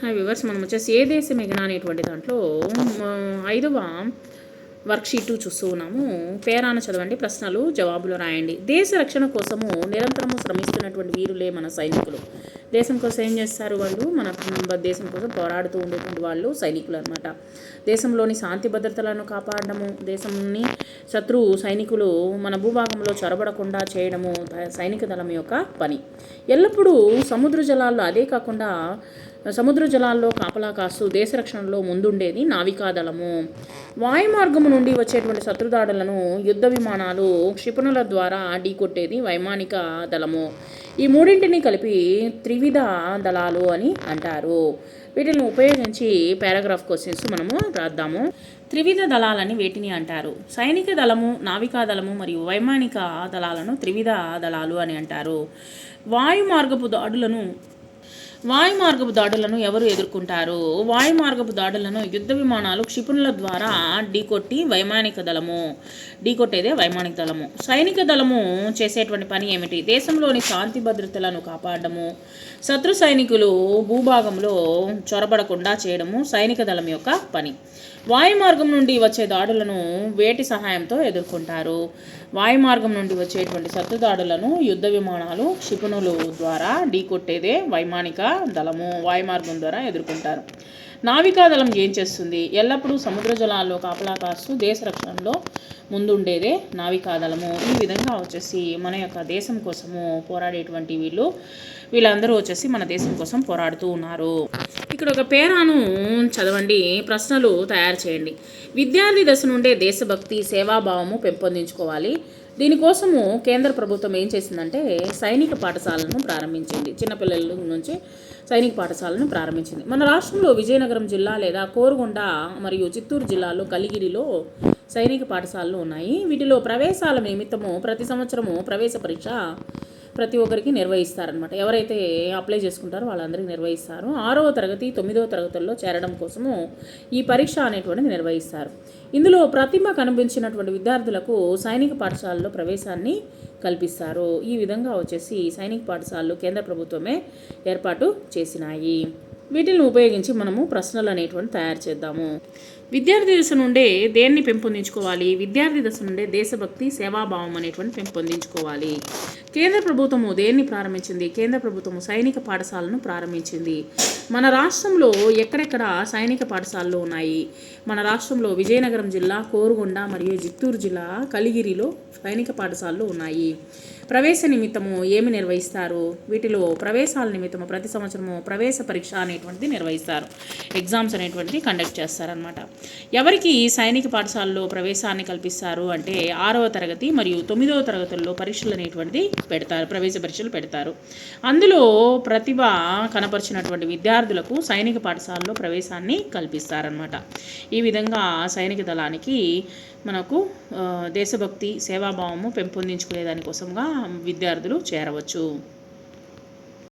Hi viewers మనం వచ్చేసి ఏ దేశం ఎగనా అనేటువంటి దాంట్లో ఐదవ వర్క్షీటు చూస్తూ ఉన్నాము. పేరాన చదవండి ప్రశ్నలు జవాబులు రాయండి. దేశ రక్షణ కోసము నిరంతరము శ్రమిస్తున్నటువంటి వీరులే మన సైనికులు. దేశం కోసం ఏం చేస్తారు వాళ్ళు? మన దేశం కోసం పోరాడుతూ ఉండేటువంటి వాళ్ళు సైనికులు అనమాట దేశంలోని శాంతి భద్రతలను కాపాడడము దేశంని శత్రు సైనికులు మన భూభాగంలో చొరబడకుండా చేయడము సైనిక దళం యొక్క పని. ఎల్లప్పుడూ సముద్ర జలాల్లో అదే కాకుండా సముద్ర జలాల్లో కాపలా కాస్తూ దేశ రక్షణలో ముందుండేది నావికాదళము. వాయుమార్గము నుండి వచ్చేటువంటి శత్రుదాడులను యుద్ధ విమానాలు క్షిపణుల ద్వారా ఢీకొట్టేది వైమానిక దళము. ఈ మూడింటిని కలిపి త్రివిధ దళాలు అని అంటారు. వీటిని ఉపయోగించి పారాగ్రాఫ్ క్వశ్చన్స్ మనము రాద్దాము. త్రివిధ దళాలని వేటిని అంటారు? సైనిక దళము నావికా దళము మరియు వైమానిక దళాలను త్రివిధ దళాలు అని అంటారు. వాయు మార్గపు దాడులను వాయుమార్గపు దాడులను ఎవరు ఎదుర్కొంటారు? వాయుమార్గపు దాడులను యుద్ధ విమానాలు క్షిపణుల ద్వారా ఢీకొట్టి వైమానిక దళము ఢీకొట్టేదే వైమానిక దళము. సైనిక దళము చేసేటువంటి పని ఏమిటి? దేశంలోని శాంతి భద్రతలను కాపాడము శత్రు సైనికులు భూభాగంలో చొరబడకుండా చేయడము సైనిక దళం యొక్క పని. వాయు మార్గం నుండి వచ్చే దాడులను వేటి సహాయంతో ఎదుర్కొంటారు? వాయు మార్గం నుండి వచ్చేటువంటి శత్రు దాడులను యుద్ధ విమానాలు క్షిపణులు ద్వారా ఢీకొట్టేదే వైమానిక దళము వాయు మార్గం ద్వారా ఎదుర్కొంటారు. నావికాదళం ఏం చేస్తుంది? ఎల్లప్పుడూ సముద్ర జలాల్లో కాపలా కాస్తూ దేశ రక్షణలో ముందుండేదే నావికాదళము ఈ విధంగా వచ్చేసి మన యొక్క దేశం కోసము పోరాడేటువంటి వీళ్ళు వీళ్ళందరూ వచ్చేసి మన దేశం కోసం పోరాడుతూ ఉన్నారు. ఇక్కడ ఒక పేరాను చదవండి ప్రశ్నలు తయారు చేయండి. విద్యార్థి దశ నుండే దేశభక్తి సేవాభావము పెంపొందించుకోవాలి. దీనికోసము కేంద్ర ప్రభుత్వం ఏం చేసిందంటే సైనిక పాఠశాలను ప్రారంభించింది. చిన్నపిల్లల నుంచి సైనిక పాఠశాలను ప్రారంభించింది. మన రాష్ట్రంలో విజయనగరం జిల్లా లేదా కోరుగొండ మరియు చిత్తూరు జిల్లాలో కలిగిరిలో సైనిక పాఠశాలలు ఉన్నాయి. వీటిలో ప్రవేశాల నిమిత్తము ప్రతి సంవత్సరము ప్రవేశ పరీక్ష ప్రతి ఒక్కరికి నిర్వహిస్తారనమాట ఎవరైతే అప్లై చేసుకుంటారో వాళ్ళందరికీ నిర్వహిస్తారు. ఆరవ తరగతి తొమ్మిదవ తరగతుల్లో చేరడం కోసము ఈ పరీక్ష అనేటువంటిది నిర్వహిస్తారు. ఇందులో ప్రతిభ కనిపించినటువంటి విద్యార్థులకు సైనిక పాఠశాలలో ప్రవేశాన్ని కల్పిస్తారు. ఈ విధంగా వచ్చేసి సైనిక పాఠశాలలు కేంద్ర ప్రభుత్వమే ఏర్పాటు చేసినాయి. వీటిని ఉపయోగించి మనము ప్రశ్నలు అనేటువంటి తయారు చేద్దాము. విద్యార్థి దశ నుండే దేన్ని పెంపొందించుకోవాలి? విద్యార్థి దశ నుండే దేశభక్తి సేవాభావం అనేటువంటి పెంపొందించుకోవాలి. కేంద్ర ప్రభుత్వము దేన్ని ప్రారంభించింది? కేంద్ర ప్రభుత్వము సైనిక పాఠశాలను ప్రారంభించింది. మన రాష్ట్రంలో ఎక్కడెక్కడ సైనిక పాఠశాలలు ఉన్నాయి? మన రాష్ట్రంలో విజయనగరం జిల్లా కోరుగొండ మరియు చిత్తూరు జిల్లా కలిగిరిలో సైనిక పాఠశాలలు ఉన్నాయి. ప్రవేశ నిమిత్తము ఏమి నిర్వహిస్తారు? వీటిలో ప్రవేశాల నిమిత్తము ప్రతి సంవత్సరము ప్రవేశ పరీక్ష అనేటువంటిది నిర్వహిస్తారు. ఎగ్జామ్స్ అనేటువంటిది కండక్ట్ చేస్తారనమాట ఎవరికి సైనిక పాఠశాలలో ప్రవేశాన్ని కల్పిస్తారు అంటే ఆరవ తరగతి మరియు తొమ్మిదవ తరగతుల్లో పరీక్షలు అనేటువంటిది పెడతారు ప్రవేశ పరీక్షలు పెడతారు. అందులో ప్రతిభ కనపరిచినటువంటి విద్యార్థులకు సైనిక పాఠశాలలో ప్రవేశాన్ని కల్పిస్తారనమాట ఈ విధంగా సైనిక దళానికి మనకు దేశభక్తి సేవాభావము పెంపొందించుకునే దానికోసంగా విద్యార్థులు చేరవచ్చు.